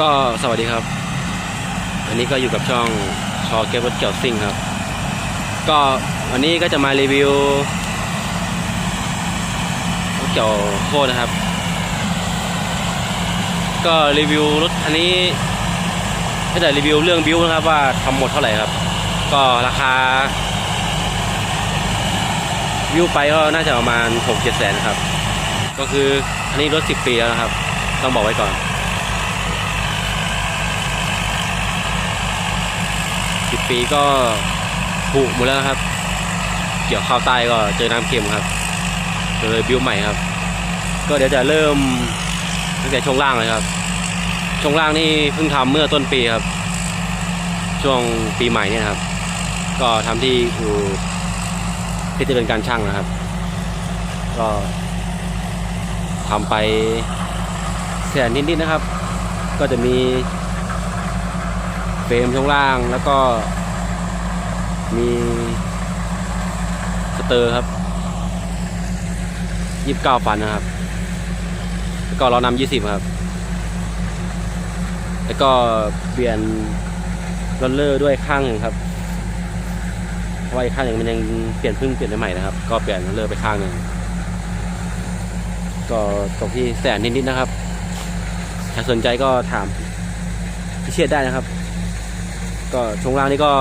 ก็สวัสดีครับ อันนี้ก็อยู่กับช่องชอเก็บรถเกี่ยวซิ่งครับ ก็วันนี้ก็จะมารีวิวรถเกี่ยวโคตรนะครับ ก็รีวิวรถคันนี้ก็จะรีวิวเรื่องบิวนะครับว่าทำหมดเท่าไหร่ครับ ก็ราคาวิวไปก็น่าจะประมาณ6 7แสนครับ ก็คืออันนี้รถ10ปีแล้วนะครับ ต้องบอกไว้ก่อน สิบปีก็ผุหมดแล้วครับ เกี่ยวข้าวใต้ก็เจอน้ำเค็มครับเลยบิวใหม่ครับ ก็เดี๋ยวจะเริ่มตั้งแต่ช่วงล่างเลยครับช่วงล่างนี่เพิ่งทำเมื่อต้นปีครับ ช่วงปีใหม่เนี่ยครับ ก็ทำที่อู่ที่จะเป็นการช่างนะครับ ก็ทำไปแสนนิดๆนะครับ ก็จะมี เฟรมช่วงล่างแล้วก็มีสเตอร์ครับยี่สิบเก้าฟันนะครับ แล้วก็ล้อนำยี่สิบครับ แล้วก็เปลี่ยนรอนเลอร์ด้วยข้างหนึ่งครับเพราะว่าอีกข้างหนึ่งมันยังเปลี่ยนเพิ่งเปลี่ยนได้ใหม่นะครับ ก็เปลี่ยนรอนเลอร์ไปข้างหนึ่งก็ตกที่แสนนิดๆนะครับ ถ้าสนใจก็ถามพิเชษได้นะครับ ก็ช่วงล่างนี่ก็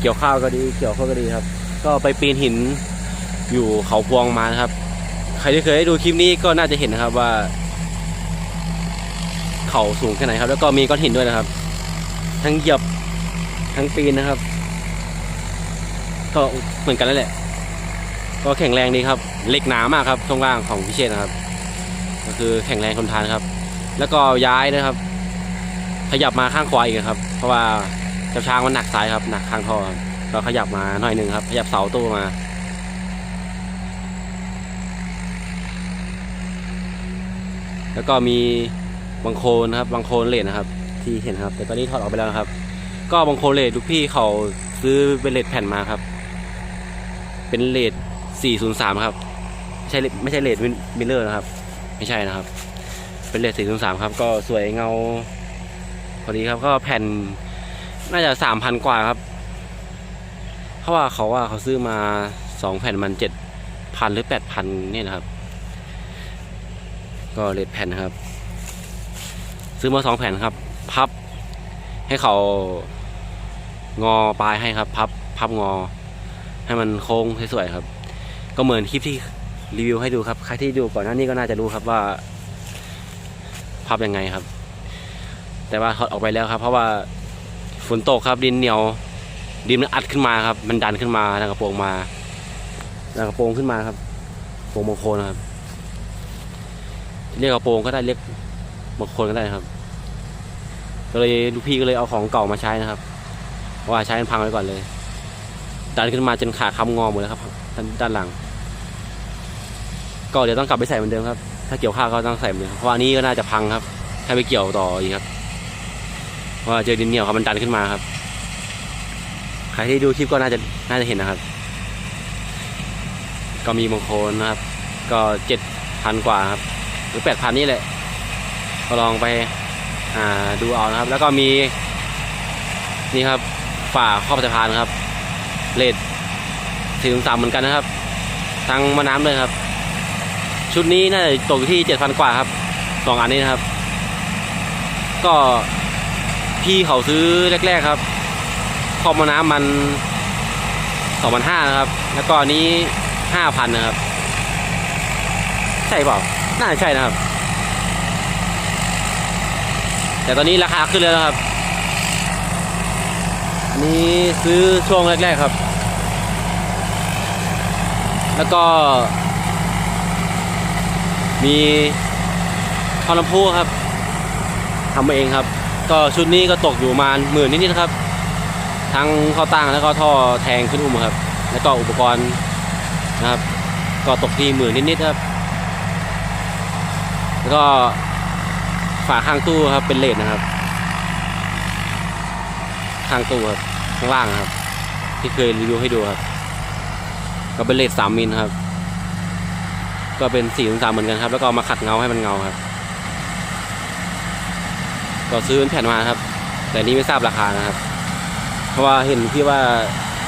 เกี่ยวข้าวก็ดี เกี่ยวข้าวก็ดีครับ ก็ไปปีนหินอยู่เขาพวงมานะครับ ใครที่เคยได้ดูคลิปนี้ก็น่าจะเห็นนะครับว่า เขาสูงแค่ไหนครับ แล้วก็มีก้อนหินด้วยนะครับ ทั้งเหยียบทั้งปีนนะครับ ก็เหมือนกันนั่นแหละ ก็แข็งแรงดีครับเหล็กหนามากครับช่วงล่างของพิเชษนะครับ ก็คือแข็งแรงทนทานครับ แล้วก็ย้ายนะครับ ขยับมาข้างขวาอีกครับ เพราะว่าเจ้าช้างมันหนักซ้ายครับหนักข้างท่อเราขยับมาหน่อยหนึ่งครับ ขยับเสาตู้มาแล้วก็มีบังโคลนนะครับบังโคลนเลดนะครับ ที่เห็นครับ แต่ตอนนี้ถอดออกไปแล้วครับ ก็บังโคลนเลดทุกพี่เขาซื้อเป็นเลดแผ่นมาครับ เป็นเลด403 ครับไม่ใช่ไม่ใช่เลดมิเลอร์นะครับ ไม่ใช่นะครับ เป็นเลด403 ครับ ก็สวยเงา อดีครับก็แผ่นน่าจะสามพันกว่าครับ เพราะว่าเขาว่าเขาซื้อมาสองแผ่นมันเจ็ดพันหรือแปดพันนี่นะครับ ก็เลดแผ่นครับ ซื้อมาสองแผ่นครับ พับให้เขางอปลายให้ครับ พับพับงอ ให้มันโค้งสวยๆครับ ก็เหมือนคลิปที่รีวิวให้ดูครับ ใครที่ดูก่อนหน้านี้ก็น่าจะรู้ครับว่า พับยังไงครับ แต่ว่าถอดออกไปแล้วครับ เพราะว่าฝนตกครับดินเหนียวดินมันอัดขึ้นมาครับ มันดันขึ้นมาทางกระโปรงมาทางกระโปรงขึ้นมาครับโปรงบางคนนะครับ เรียกกระโปรงก็ได้เรียกบางคนก็ได้ครับ ก็เลยลูกพี่ก็เลยเอาของเก่ามาใช้นะครับเพราะว่าใช้มันพังไว้ก่อนเลย ดันขึ้นมาจนขาคำงอหมดแล้วครับด้านหลัง ก็เดี๋ยวต้องกลับไปใส่เหมือนเดิมครับ ถ้าเกี่ยวข้าวก็ต้องใส่เหมือนเดิมเพราะว่าอันนี้ก็น่าจะพังครับให้ไปเกี่ยวต่ออีกครับ ว่าเจอดินเหนียวครับมันดันขึ้นมาครับ ใครที่ดูคลิปก็น่าจะน่าจะเห็นนะครับ ก็มีบางโคนนะครับ ก็เจ็ดพันกว่าครับ หรือแปดพันนี่แหละก็ลองไปดูเอานะครับ แล้วก็มีนี่ครับฝ่าครอบสะพานครับเลดสี่ถึงสามเหมือนกันนะครับทั้งมะน้ำเลยครับ ชุดนี้น่าจะตกที่เจ็ดพันกว่าครับสองอันนี้นะครับ ก็ พี่เขาซื้อแรก ๆครับขอมน้ำมันสองพันห้านะครับ แล้วก็อันนี้ห้าพันนะครับ ใช่เปล่า น่าจะใช่นะครับ แต่ตอนนี้ราคาขึ้นแล้วนะครับ อันนี้ซื้อช่วงแรก ๆครับ แล้วก็ มีท่อลำโพงครับทำมาเองครับ ก็ชุดนี้ก็ตกอยู่ประมาณหมื่นนิดๆครับ ทั้งข้อตั้งแล้วก็ท่อแทงขึ้นอุ้มครับ แล้วก็อุปกรณ์นะครับ ก็ตกที่หมื่นนิดๆครับ แล้วก็ฝาข้างตู้ครับเป็นเลดนะครับ ข้างตู้ครับข้างล่างครับ ที่เคยรีวิวให้ดูครับ ก็เป็นเลดสามมิลครับ ก็เป็นสี่ถึงสามเหมือนกันครับ แล้วก็มาขัดเงาให้มันเงาครับ ก็ซื้อเป็นแผ่นมาครับ แต่นี่ไม่ทราบราคานะครับ เพราะว่าเห็นที่ว่า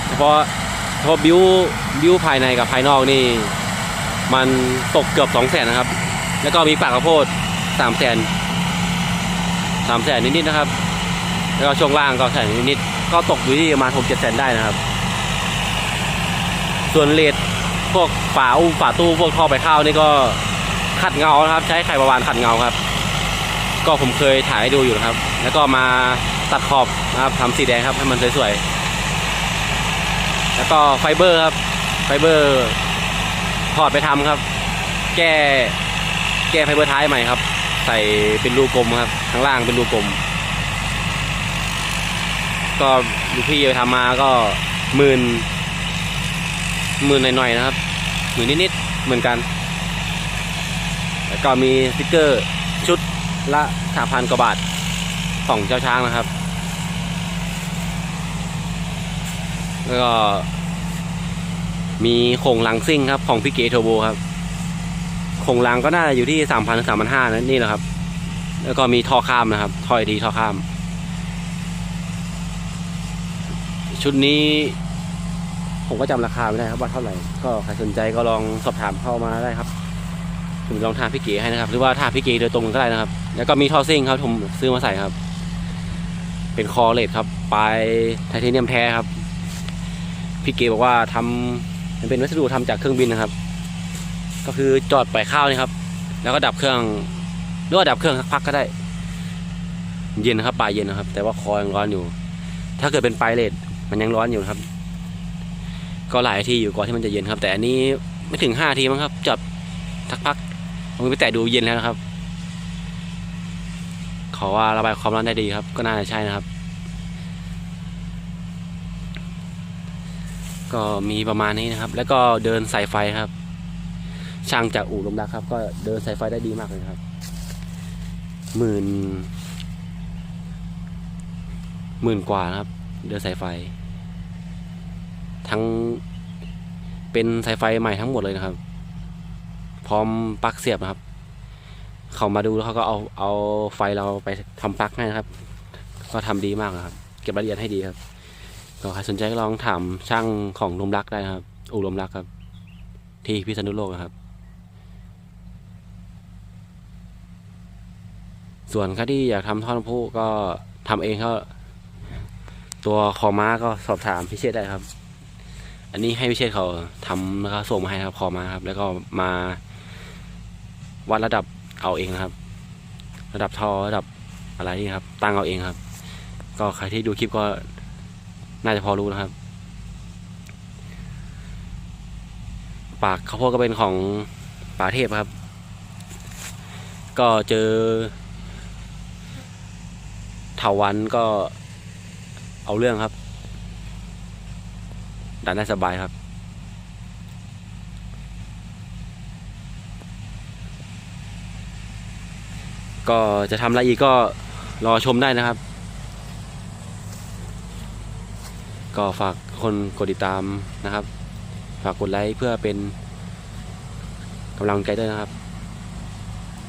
เฉพาะเฉพาะบิวบิวภายในกับภายนอกนี่ มันตกเกือบสองแสนนะครับ แล้วก็มีปากข้าวโพดสามแสนสามแสนนิดๆนะครับ แล้วก็ช่วงล่างก็แสนนิดๆก็ตกอยู่ที่ประมาณหกเจ็ดแสนได้นะครับ ส่วนเลดพวกฝาอุ้มฝาตู้พวกท่อไปข้าวนี่ก็ขัดเงานะครับ ใช้ไข่ประวานขัดเงาครับ ก็ผมเคยถ่ายให้ดูอยู่นะครับ แล้วก็มาตัดขอบนะครับทำสีแดงครับให้มันสวยๆ แล้วก็ไฟเบอร์ครับ ไฟเบอร์ถอดไปทำครับ แก้แก้ไฟเบอร์ท้ายใหม่ครับ ใส่เป็นรูกลมครับข้างล่างเป็นรูกลม ก็ลูกพี่ไปทำมาก็หมื่นหมื่นหน่อยๆนะครับหมื่นนิดๆเหมือนกัน แล้วก็มีสติกเกอร์ ละสามพันกว่าบาทของเจ้าช้างนะครับ แล้วก็ มีโครงลังซิ่งครับ ของพี่เกโทโบครับโครงลังก็น่าจะอยู่ที่สามพันสามพันห้านั่นนี่แหละครับ แล้วก็มีท่อข้ามนะครับท่อไอดีท่อข้าม ชุดนี้ผมก็จำราคาไม่ได้ครับว่าเท่าไหร่ ก็ใครสนใจก็ลองสอบถามเข้ามาได้ครับผมลองทามพี่เก๋ให้นะครับ หรือว่าทามพี่เก๋โดยตรงก็ได้นะครับ แล้วก็มีท่อซิ่งครับผมซื้อมาใส่ครับ เป็นคอเลดครับปลายไทเทเนียมแท้ครับ พี่เก๋บอกว่าทำมันเป็นวัสดุทำจากเครื่องบินนะครับ ก็คือจอดปล่อยข้าวนี่ครับ แล้วก็ดับเครื่องหรือว่าดับเครื่องสักพักก็ได้ เย็นนะครับปลายเย็นนะครับ แต่ว่าคอยังร้อนอยู่ ถ้าเกิดเป็นปลายเลดมันยังร้อนอยู่ครับ ก็หลายทีอยู่ก่อนที่มันจะเย็นครับ แต่อันนี้ไม่ถึงห้าทีมั้งครับจอดสักพักผมไปแตะดูเย็นแล้วนะครับ ขอว่าระบายความร้อนได้ดีครับ ก็น่าจะใช่นะครับ ก็มีประมาณนี้นะครับ แล้วก็เดินสายไฟครับ ช่างจากอู่ลมดักครับ ก็เดินสายไฟได้ดีมากเลยครับหมื่นหมื่นกว่าครับ เดินสายไฟ ทั้งเป็นสายไฟใหม่ทั้งหมดเลยนะครับ พร้อมปลั๊กเสียบนะครับ เขามาดูแล้วเขาก็เอาเอาไฟเราไปทำปลั๊กให้นะครับ ก็ทำดีมากนะครับ เก็บรายละเอียดให้ดีครับ ก็ใครสนใจก็ลองถามช่างของลมรักได้นะครับ อู่ลมรักครับ ที่พิษณุโลกนะครับ ส่วนใครที่อยากทำท่อน้ำพุก็ทำเองก็ตัวคอม้าก็สอบถามพิเชษได้ครับ อันนี้ให้พิเชษเขาทำแล้วก็ส่งมาให้ครับคอม้าครับ แล้วก็มาวัดระดับ เอาเองนะครับ ระดับท่อระดับอะไรนี่ครับ ตั้งเอาเองครับ ก็ใครที่ดูคลิปก็น่าจะพอรู้นะครับ ปากข้าวโพดก็เป็นของป่าเทพครับ ก็เจอเถาวันก็เอาเรื่องครับดันได้สบายครับ ก็จะทำอะไรอีกก็รอชมได้นะครับ ก็ฝากคนกดติดตามนะครับ ฝากกดไลค์เพื่อเป็นกำลังใจด้วยนะครับ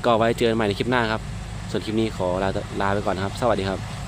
ก็ไว้เจอกันใหม่ในคลิปหน้าครับ ส่วนคลิปนี้ขอลาลาไปก่อนนครับ สวัสดีครับ